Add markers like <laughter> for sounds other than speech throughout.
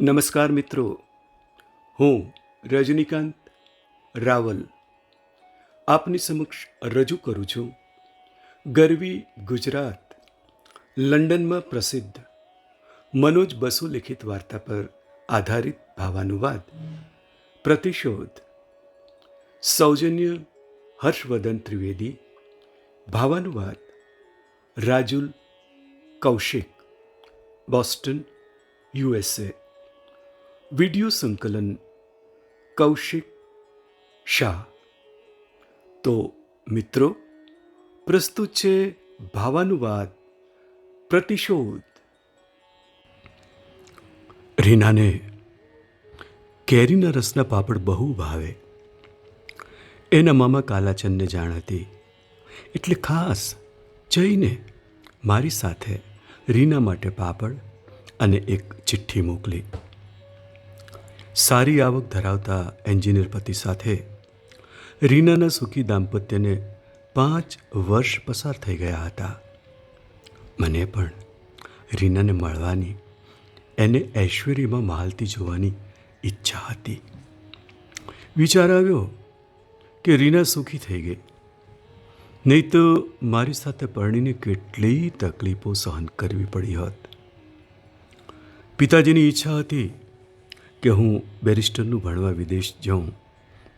નમસ્કાર મિત્રો. હું રજનીકાંત રાવલ. આપની સમક્ષ રજૂ કરું છું. ગરવી ગુજરાત, લંડનમાં પ્રસિદ્ધ મનોજ બસુ લિખિત વાર્તા પર આધારિત ભાવાનુવાદ, પ્રતિશોધ, સૌજન્ય હર્ષવર્ધન ત્રિવેદી, ભાવાનુવાદ, Rajul Kaushik, Boston USA video સંકલન, કૌશિક શાહ. તો મિત્રો, પ્રસ્તુત છે ભાવાનુવાદ, પ્રતિશોધ. રીનાને કેરીના રસના પાપડ બહુ ભાવે. એના મામા કાલાચંદને જાણ હતી એટલે ખાસ જઈને મારી સાથે રીના માટે પાપડ અને એક ચિઠ્ઠી મોકલી. સારી આવક ધરાવતા એન્જિનિયર પતિ સાથે રીનાના સુખી દાંપત્યને પાંચ વર્ષ પસાર થઈ ગયા હતા. મને પણ રીનાને મળવાની, એને ઐશ્વર્યમાં માલતી જોવાની ઈચ્છા હતી. વિચાર આવ્યો કે રીના સુખી થઈ ગઈ. નહીં તો મારી સાથે પરણીને કેટલી તકલીફો સહન કરવી પડી હોત. પિતાજીની ઈચ્છા હતી કે હું બેરિસ્ટરનું ભણવા વિદેશ જાઉં,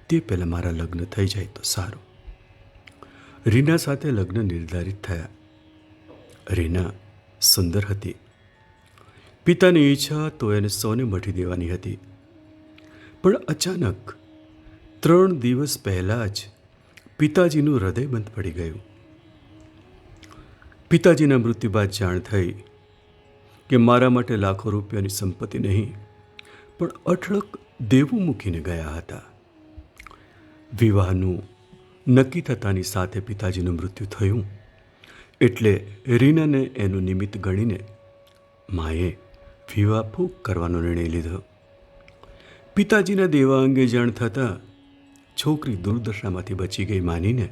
તે પહેલાં મારા લગ્ન થઈ જાય તો સારું. રીના સાથે લગ્ન નિર્ધારિત થયા. રીના સુંદર હતી. પિતાની ઈચ્છા તો એને સોને મઠી દેવાની હતી. પણ અચાનક ત્રણ દિવસ પહેલાં જ પિતાજીનું હૃદય બંધ પડી ગયું. પિતાજીના મૃત્યુ બાદ જાણ થઈ કે મારા માટે લાખો રૂપિયાની સંપત્તિ નહીં પણ અઠળક દેવું મૂકીને ગયા હતા. વિવાહનું નક્કી થતાની સાથે પિતાજીનું મૃત્યુ થયું. એટલે રીનાને એનું નિમિત્ત ગણીને માએ વિવાહ ફૂક કરવાનો નિર્ણય લીધો. પિતાજીના દેવા અંગે જાણ થતાં છોકરી દુર્દશામાંથી બચી ગઈ માનીને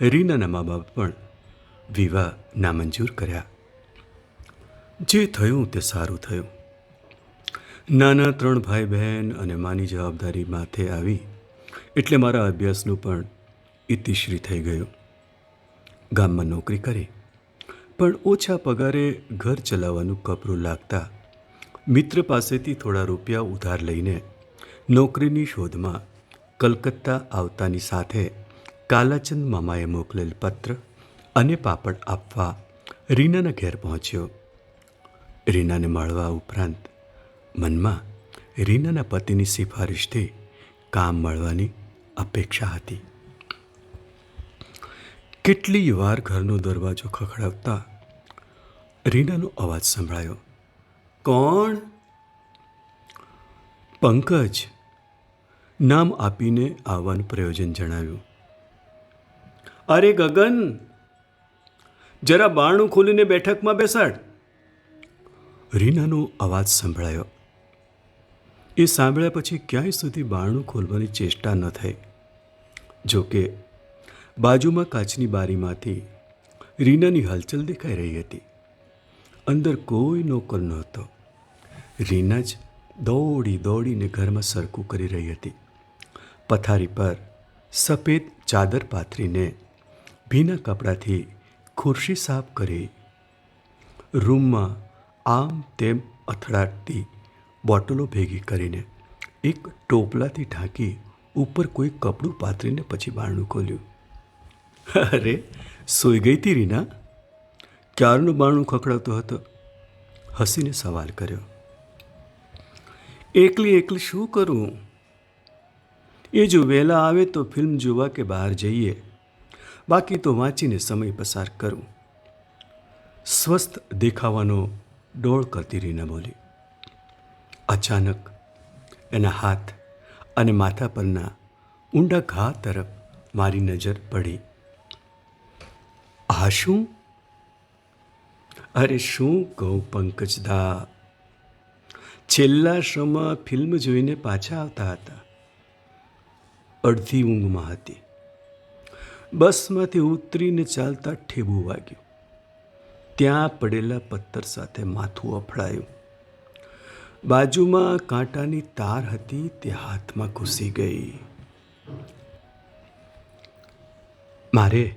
રીનાના મા બાપ પણ વિવાહ નામંજૂર કર્યા. જે થયું તે સારું થયું. નાના ત્રણ ભાઈ બહેન અને માની જવાબદારી માથે આવી, એટલે મારા અભ્યાસનું પણ ઇતિશ્રી થઈ ગયું. ગામમાં નોકરી કરી, પણ ઓછા પગારે ઘર ચલાવવાનું કપરું લાગતા મિત્ર પાસેથી થોડા રૂપિયા ઉધાર લઈને નોકરીની શોધમાં કલકત્તા આવતાની સાથે કાલાચંદ મામાએ મોકલેલ પત્ર અને પાપડ આપવા રીનાના ઘેર પહોંચ્યો. રીનાને મળવા ઉપરાંત મનમાં રીનાના પતિની સિફારિશથી કામ મળવાની અપેક્ષા હતી. કેટલી વાર ઘરનો દરવાજો ખખડાવતા રીનાનો અવાજ સંભળાયો, કોણ? પંકજ નામ આપીને આવવાનું પ્રયોજન જણાવ્યું. અરે ગગન, જરા બારણું ખોલીને બેઠકમાં બેસાડ. રીનાનો અવાજ સંભળાયો એ સાંભળ્યા પછી ક્યાંય સુધી બારણું ખોલવાની ચેષ્ટા ન થઈ. જોકે બાજુમાં કાચની બારીમાંથી રીનાની હલચલ દેખાઈ રહી હતી. અંદર કોઈ નોકર નહોતો. રીના જ દોડી દોડીને ઘરમાં સરખું કરી રહી હતી. પથારી પર સફેદ ચાદર પાથરીને ભીના કપડાથી ખુરશી સાફ કરી રૂમમાં આમ તેમ અથડાટતી બોટલો ભેગી કરીને એક ટોપલાથી ઢાંકી ઉપર કોઈ કપડું પાથરીને પછી બારણું ખોલ્યું. અરે, સૂઈ ગઈ હતી રીના? ક્યારનું બારણું ખખડાવતો હતો? હસીને સવાલ કર્યો. એકલી એકલી શું કરું? એ જો વહેલા આવે તો ફિલ્મ જોવા કે બહાર જઈએ. બાકી તો વાંચીને સમય પસાર કરું. સ્વસ્થ દેખાવાનો ડોળ કરતી રીના બોલી. અચાનક એના હાથ અને માથા પરના ઊંડા ઘા તરફ મારી નજર પડી. આ શું? અરે શું કહું પંકજદા? છેલ્લા શોમાં ફિલ્મ જોઈને પાછા આવતા હતા. અડધી ઊંઘમાં હતી. બસમાંથી ઉતરીને ચાલતા ઠેબું વાગ્યું. ત્યાં પડેલા પથ્થર સાથે માથું અફડાયું. બાજુમાં કાંટાની તાર હતી તે હાથમાં ઘૂસી ગઈ. મારે,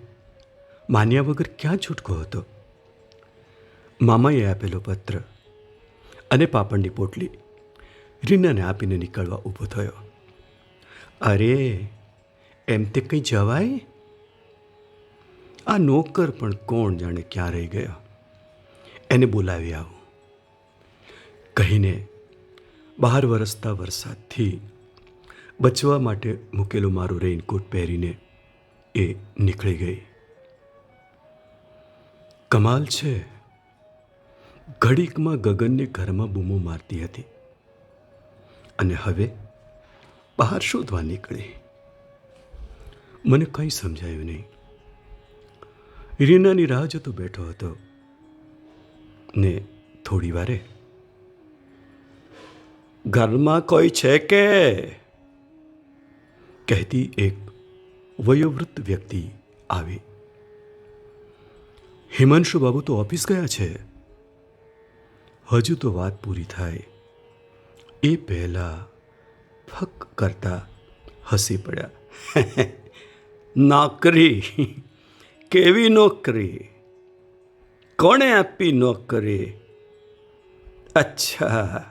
માન્યા વગર ક્યાં છૂટકો હતો? મામાએ આપેલો પત્ર અને પાપડની પોટલી રીનાને આપીને નીકળવા ઊભો થયો. અરે, એમ તે કંઈ જવાય? આ નોકર પણ કોણ જાણે ક્યાં રહી ગયો? એને બોલાવી આવું. કહીને બહાર વરસતા વરસાદથી બચવા માટે મૂકેલો મારો રેઇનકોટ પહેરીને એ નીકળી ગઈ. કમાલ છે. ઘડીકમાં ગગનને ઘરમાં બૂમો મારતી હતી. અને હવે બહાર શોધવા નીકળી. મને કંઈ સમજાયું નહીં. રીનાની રાહ જોતો બેઠો હતો ને થોડી વારે ઘરમાં કોઈ છે કે? કહેતી એક વયોવૃદ્ધ વ્યક્તિ આવી. હિમાંશુ બાબુ તો ઓફિસ ગયા છે. હજુ તો વાત પૂરી થાય. એ પહેલા ફક કરતા હસી પડ્યા. <laughs> નોકરી. કેવી નોકરી? કોણે આપી નોકરી? અચ્છા.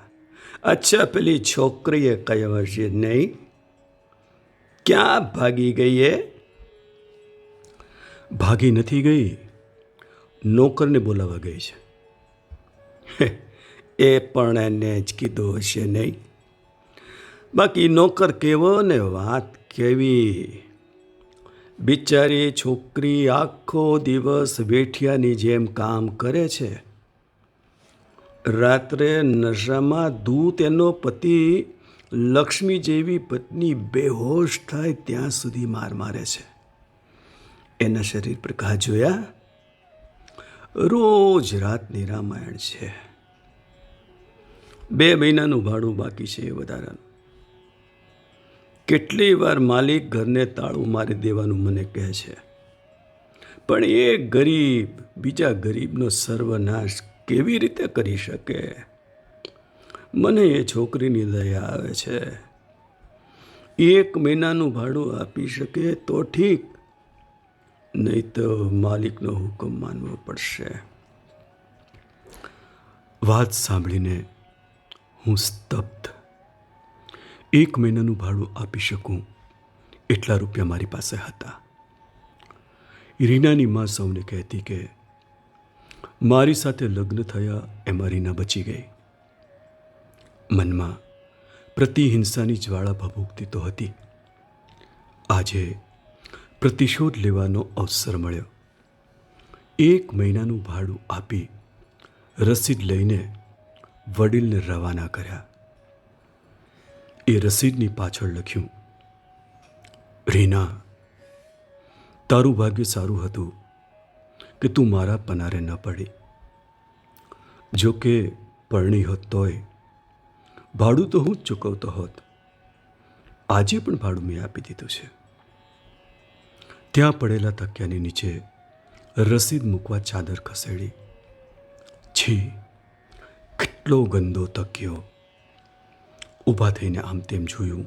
અચ્છા, પેલી છોકરીએ કહ્યું હશે નહીં. ક્યાં ભાગી ગઈ એ ભાગી નથી ગઈ. નોકરને બોલાવવા ગઈ છે. એ પણ એને જ કીધું હશે નહીં. બાકી નોકર કેવો ને વાત કેવી? બિચારી છોકરી આખો દિવસ વેઠિયાની જેમ કામ કરે છે. રાત્રે નશામાં દૂત એનો પતિ લક્ષ્મી જેવી પત્ની બેહોશ થાય ત્યાં સુધી માર મારે છે. એના શરીર પર ઘા જોયા. રોજ રાતની રામાયણ છે. બે મહિનાનું ભાડું બાકી છે એ વધારાનું. કેટલી વાર માલિક ઘરને તાળું મારી દેવાનું મને કહે છે. પણ એ ગરીબ, બીજા ગરીબનો સર્વનાશ કેવી રીતે કરી શકે? મને એ છોકરીની દયા આવે છે. એક મહિનાનું ભાડું આપી શકે તો ઠીક, નહીં તો માલિકનો હુકમ માનવો પડશે. વાત સાંભળીને હું સ્તબ્ધ. એક મહિનાનું ભાડું આપી શકું એટલા રૂપિયા મારી પાસે હતા. રીનાની માં સૌને કહેતી કે મારી સાથે લગ્ન થયા એમાં રીના બચી ગઈ. મનમાં પ્રતિહિંસાની જ્વાળા ભભૂકતી તો હતી. આજે પ્રતિશોધ લેવાનો અવસર મળ્યો. એક મહિનાનું ભાડું આપી રસીદ લઈને વડીલને રવાના કર્યા. એ રસીદની પાછળ લખ્યું, રીના, તારું ભાગ્ય સારું હતું. કે તું મારા પનારે ન પડી. જો કે પરણી હોત તોય, ભાડું તો હું જ ચૂકવતો હોત. આજે પણ ભાડું મેં આપી દીધું છે. ત્યાં પડેલા તકિયાની નીચે રસીદ મૂકવા ચાદર ખસેડી. છી, કેટલો ગંદો તકિયો. ઊભા થઈને આમ તેમ જોયું,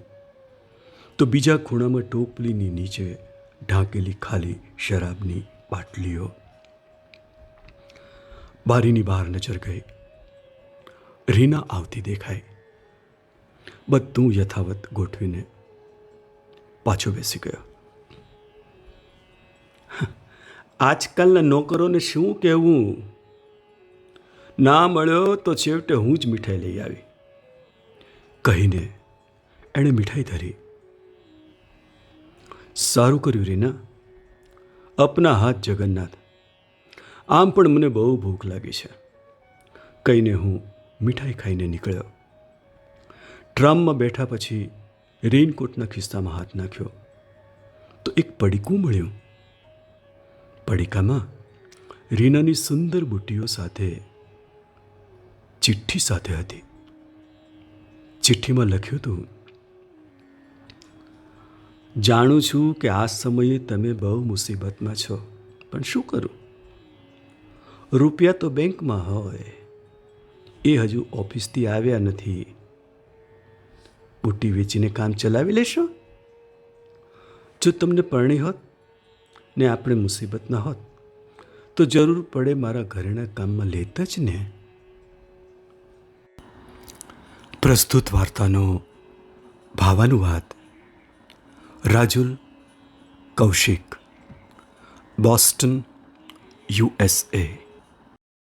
તો બીજા ખૂણામાં ટોપલીની નીચે ઢાંકેલી ખાલી શરાબની બાટલીઓ બારીની બહાર નજર ગઈ. રીના આવતી દેખાય બધું યથાવત ગોઠવીને પાછો બેસી ગયો. આજકાલના નોકરોને શું કહેવું? ના મળ્યો તો છેવટે હું જ મીઠાઈ લઈ આવી. કહીને એણે મીઠાઈ ધરી. સારું કર્યું, રીના. અપના હાથ જગન્નાથ. આમ પણ મને બહુ ભૂખ લાગી છે. કહીને હું મીઠાઈ ખાઈને નીકળ્યો. ટ્રામમાં બેઠા પછી રેઇનકોટના ખિસ્સામાં હાથ નાખ્યો. તો એક પડીકું મળ્યું. પડીકામાં રીનાની સુંદર બુટ્ટીઓ સાથે ચિઠ્ઠી સાથે હતી. ચિઠ્ઠીમાં લખ્યું હતું, જાણું છું કે આ સમયે તમે બહુ મુસીબતમાં છો, પણ શું કરું? રૂપિયા તો બેંકમાં હોય. એ હજુ ઓફિસથી આવ્યા નથી. બુટ્ટી વેચીને કામ ચલાવી લેશો? જો તમને પરણી હોત ને આપણે મુસીબતના હોત, તો જરૂર પડે મારા ઘરેણા કામમાં લેતા જ ને. પ્રસ્તુત વાર્તાનો ભાવાનુવાદ. Rajul Kaushik, Boston USA